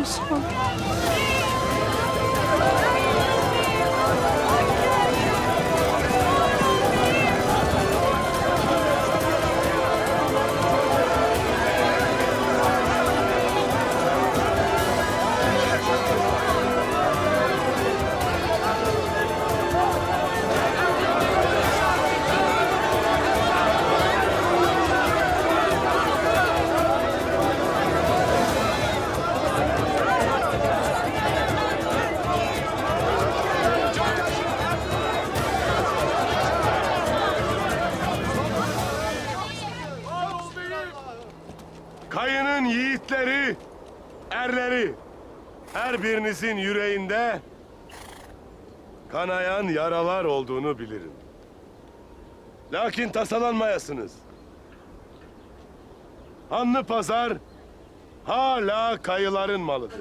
olsun. Kayının yiğitleri, erleri, her birinizin yüreğinde kanayan yaralar olduğunu bilirim. Lakin tasalanmayasınız. Hanlı pazar hala kayıların malıdır.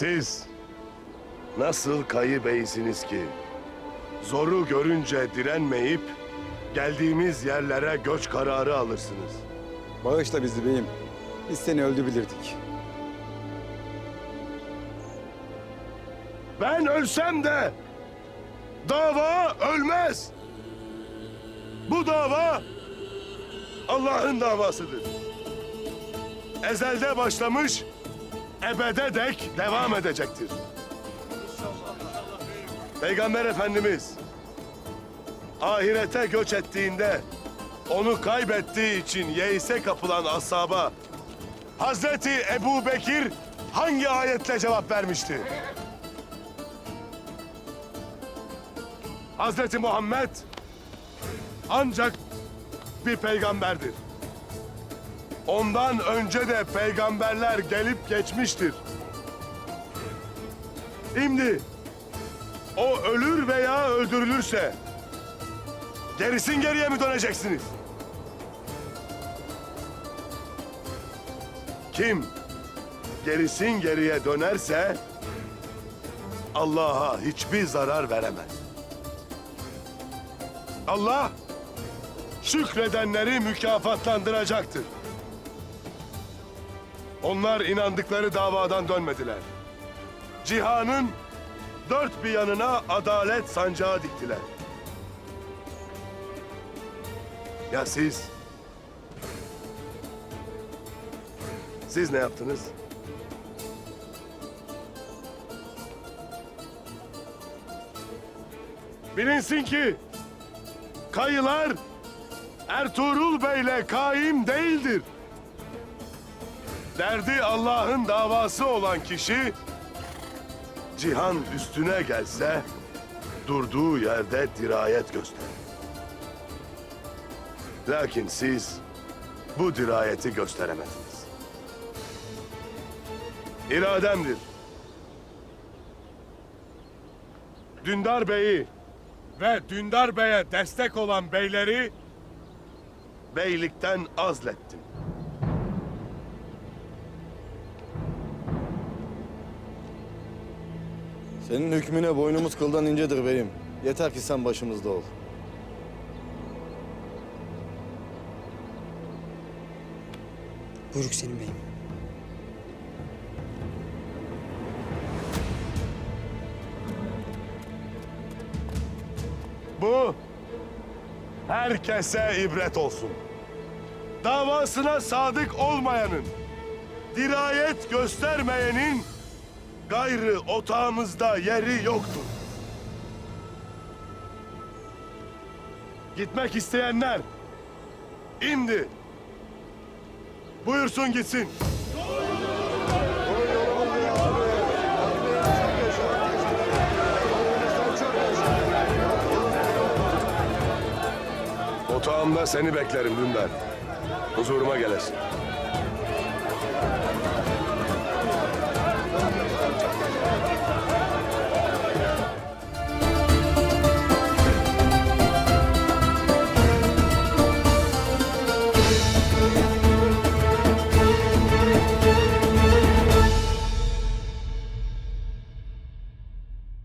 Siz nasıl kayı beysiniz ki zoru görünce direnmeyip geldiğimiz yerlere göç kararı alırsınız. Bağışla bizi beyim. Biz seni öldü bilirdik. Ben ölsem de dava ölmez. Bu dava Allah'ın davasıdır. Ezelde başlamış, ebede dek devam edecektir. Peygamber Efendimiz ahirete göç ettiğinde onu kaybettiği için yeise kapılan ashaba Hazreti Ebu Bekir hangi ayetle cevap vermişti? Hazreti Muhammed ancak bir peygamberdir. Ondan önce de peygamberler gelip geçmiştir. Şimdi o ölür veya öldürülürse gerisin geriye mi döneceksiniz? Kim gerisin geriye dönerse Allah'a hiçbir zarar veremez. Allah şükredenleri mükafatlandıracaktır. Onlar inandıkları davadan dönmediler. Cihanın dört bir yanına adalet sancağı diktiler. Ya siz? Siz ne yaptınız? Bilinsin ki kayılar Ertuğrul Bey'le kaim değildir. Derdi Allah'ın davası olan kişi cihan üstüne gelse durduğu yerde dirayet gösterir. Lakin siz bu dirayeti gösteremediniz. İrademdir. Dündar Bey'i ve Dündar Bey'e destek olan beyleri beylikten azlettim. Senin hükmüne boynumuz kıldan incedir beyim. Yeter ki sen başımızda ol. Buyruk senin beyim. Bu herkese ibret olsun. Davasına sadık olmayanın, dirayet göstermeyenin gayrı otağımızda yeri yoktur. Gitmek isteyenler indi. Buyursun gitsin. Otağımda seni beklerim Dündar. Huzuruma gelesin.